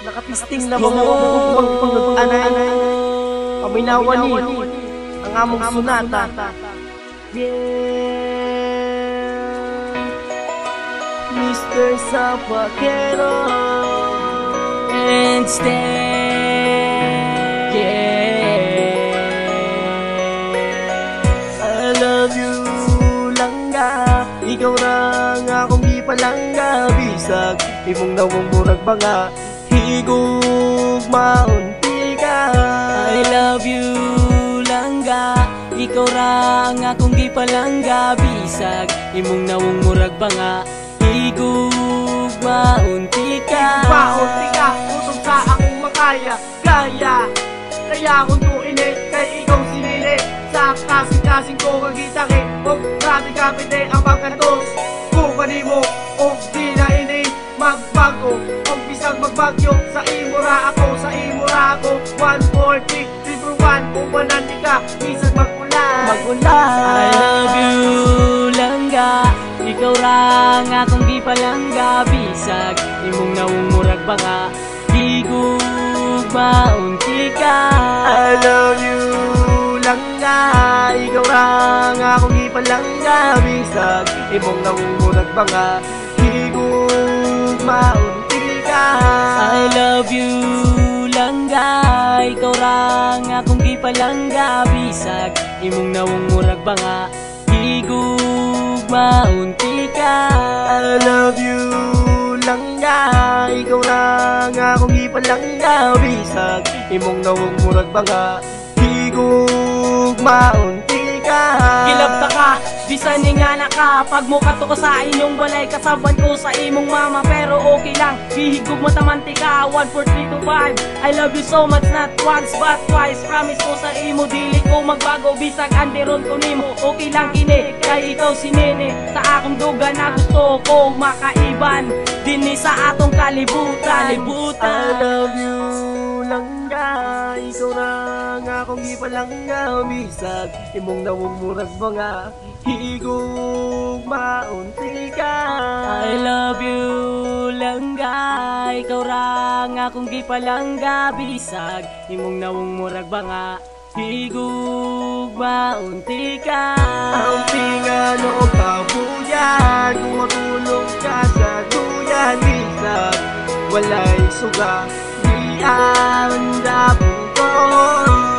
Nakatisting na ba mo anay. Paminawan ni ang among sunata Yeah Mr. Zapakero and stand. Yeah. I love you langga. Ikaw lang akong ipalangga Bisag imong nawong murag banga Higog maunti ka. I love you langga. Ikaw ra nga akong gipalangga Bisag. Imong nawong murag banga. Higug maunti ka. Maunti ka, usog sa akong makaya Gaya, kaya akong tuinit Kay ikaw sinili. Sa kasing-kasing ko kagitake Huwag grabe kapite imura ako, sa imura ako. 140, river 1 Kung manandi ka, bisag magulan Magulan I love you langga. Ikaw ra nga akong gipalangga. Bisag imong nawong murag banga Higug maunti ka. I love you langga. Ikaw lang akong ipalangga Bisag imong namumurag banga Higug akong gipalangga Bisag imong nawong murag banga Higug maunti ka. I love you langga Ikaw lang akong ipalangga Bisag imong namumurag banga Higug maunti ka. Gilabta ka, bisan ni nga na ka Pag mo kato ko sa inyong balay Kasaban ko sa imong mama Pero okay lang, hihigog matamanti ka 1, 4, 3, 2, 5 I love you so much, not once but twice. Promise ko sa imo, dili ko magbago Bisag anderon ko nimo, okay lang kini Kay ikaw si Nene, sa akong duga na gusto ko makaiban Dini sa atong kalibutan. I love you langga Ikaw lang akong ipalangga Bisag imong namumurag mga Higog maunti ka. I love you langga. Ikaw ra nga akong gipalangga. Bisag imong nawong murag banga. Higug maunti ka. Ang tingalo o kabuyan Kung matulog ka sa duyan. Bisag walay suga Di ang ko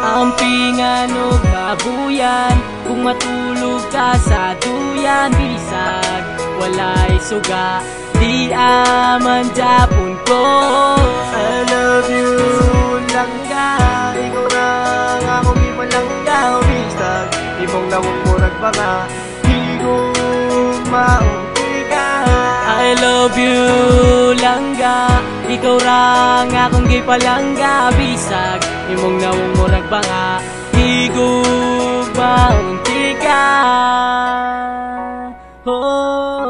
Ang pingan o babuyan Kung matulog ka sa duyan Bisag walay suga Di aman japon ko. I love you langga Ikaw lang akong ipalangga Bisag imong namumurag baka Higog maunti ka. I love you langga Ikaw ra nga akong gipalangga Bisag. Imong nawong murag banga Higug ketika oh